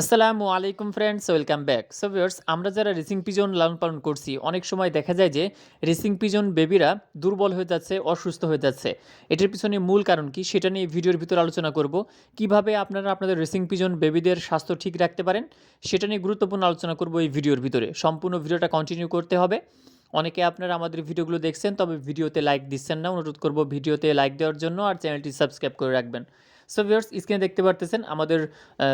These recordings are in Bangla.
আসসালামু আলাইকুম friends welcome back so viewers আমরা যারা রেসিং পিজন লালন পালন করছি, অনেক সময় দেখা যায় যে রেসিং পিজন বেবিরা দুর্বল হয়ে যাচ্ছে, অসুস্থ হয়ে যাচ্ছে। এটার পিছনে মূল কারণ কি, সেটা নিয়ে ভিডিওর ভিতর আলোচনা করব। কীভাবে আপনারা আপনাদের রেসিং পিজন বেবিদের স্বাস্থ্য ঠিক রাখতে পারেন, সেটা নিয়ে গুরুত্বপূর্ণ আলোচনা করব এই ভিডিওর ভিতরে। সম্পূর্ণ ভিডিওটা কন্টিনিউ করতে হবে। অনেকে আপনারা আমাদের ভিডিওগুলো দেখছেন, তবে ভিডিওতে লাইক দিচ্ছেন না। অনুরোধ করব ভিডিওতে লাইক দেওয়ার জন্য আর চ্যানেলটি সাবস্ক্রাইব করে রাখবেন। সো ভিউয়ার্স স্ক্রিনে দেখতে পারতেছেন আমাদের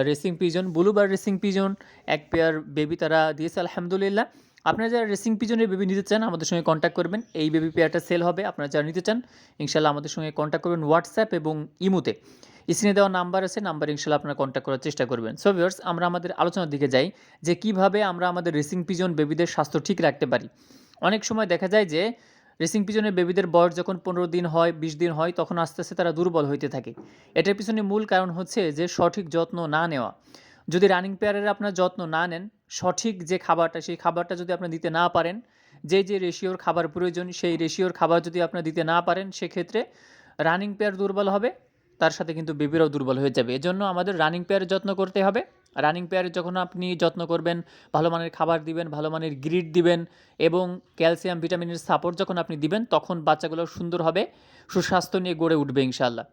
racing pigeon blue bar racing pigeon এক পেয়ার বেবি তারা দিয়েছে, আলহামদুলিল্লাহ। আপনারা যারা রেসিং পিজনের বেবি নিতে চান, আমাদের সঙ্গে কন্ট্যাক্ট করবেন। এই বেবি পেয়ারটা সেল হবে, আপনারা যারা নিতে চান ইনশাল্লাহ আমাদের সঙ্গে কন্ট্যাক্ট করবেন হোয়াটসঅ্যাপ এবং ইমুতে। স্ক্রিনে দেওয়া নাম্বার আছে নাম্বার ইনশাল্লাহ আপনারা কন্ট্যাক্ট করার চেষ্টা করবেন। সো ভিউয়ার্স আমরা আমাদের আলোচনার দিকে যাই, যে কীভাবে আমরা আমাদের রেসিং পিজন বেবিদের স্বাস্থ্য ঠিক রাখতে পারি। অনেক সময় দেখা যায় যে রেসিং পিজনের বেবিদের বয়স যখন পনেরো দিন হয়, বিশ দিন হয়, তখন আস্তে আস্তে তারা দুর্বল হইতে থাকে। এটার পিছনে মূল কারণ হচ্ছে যে সঠিক যত্ন না নেওয়া। যদি রানিং পেয়ারের আপনার যত্ন না নেন, সঠিক যে খাবারটা, সেই খাবারটা যদি আপনি দিতে না পারেন, যে যে রেশিওর খাবার প্রয়োজন, সেই রেশিওর খাবার যদি আপনি দিতে না পারেন, সেক্ষেত্রে রানিং পেয়ার দুর্বল হবে, তার সাথে কিন্তু বেবিরাও দুর্বল হয়ে যাবে। এজন্য আমাদের রানিং পেয়ারের যত্ন করতে হবে। রানিং পেয়ারে যখন আপনি যত্ন করবেন, ভালো মানের খাবার দিবেন, ভালো মানের গ্রিড দিবেন এবং ক্যালসিয়াম, ভিটামিনের সাপোর্ট যখন আপনি দিবেন, তখন বাচ্চাগুলো সুন্দর হবে, সুস্বাস্থ্য নিয়ে গড়ে উঠবে ইনশাল্লাহ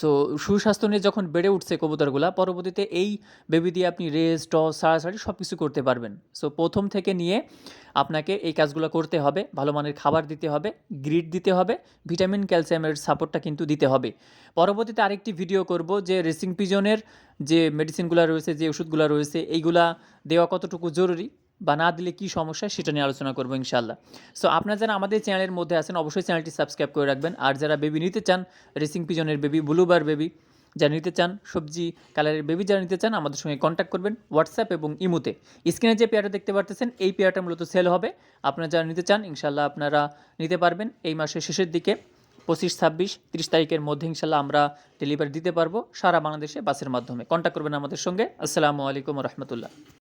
সো সুস্বাস্থ্য নিয়ে যখন বেড়ে উঠছে কবুতরগুলা, পরবর্তীতে এই বেবি দিয়ে আপনি রেস, টস, সারাসারি সব কিছু করতে পারবেন। সো প্রথম থেকে নিয়ে আপনাকে এই কাজগুলো করতে হবে। ভালো মানের খাবার দিতে হবে গ্রিড দিতে হবে ভিটামিন ক্যালসিয়ামের সাপোর্টটা কিন্তু দিতে হবে। পরবর্তীতে আরেকটি ভিডিও করব যে রেসিং পিজনের যে মেডিসিনগুলো রয়েছে, যে ওষুধগুলো রয়েছে, এইগুলা দেওয়া কতটুকু জরুরি? বা না দিলে কী সমস্যা সেটা নিয়ে আলোচনা করব ইনশাল্লাহ সো আপনারা যারা আমাদের চ্যানেলের মধ্যে আছেন, অবশ্যই চ্যানেলটি সাবস্ক্রাইব করে রাখবেন। আর যারা বেবি নিতে চান রেসিং পিজনের বেবি ব্লুবার বেবি যারা নিতে চান, সবজি কালারের বেবি যারা নিতে চান, আমাদের সঙ্গে কন্ট্যাক্ট করবেন হোয়াটসঅ্যাপ এবং ইমুতে। স্ক্রিনে যে পেয়ারটা দেখতে পারতেছেন, এই পেয়ারটা মূলত সেল হবে। আপনারা যারা নিতে চান ইনশাল্লাহ আপনারা নিতে পারবেন। এই মাসের শেষের দিকে, পঁচিশ, ছাব্বিশ, তিরিশ তারিখের মধ্যে ইনশাল্লাহ আমরা ডেলিভারি দিতে পারব সারা বাংলাদেশে বাসের মাধ্যমে। কন্ট্যাক্ট করবেন আমাদের সঙ্গে। আসসালামু আলাইকুম রহমতুল্লাহ।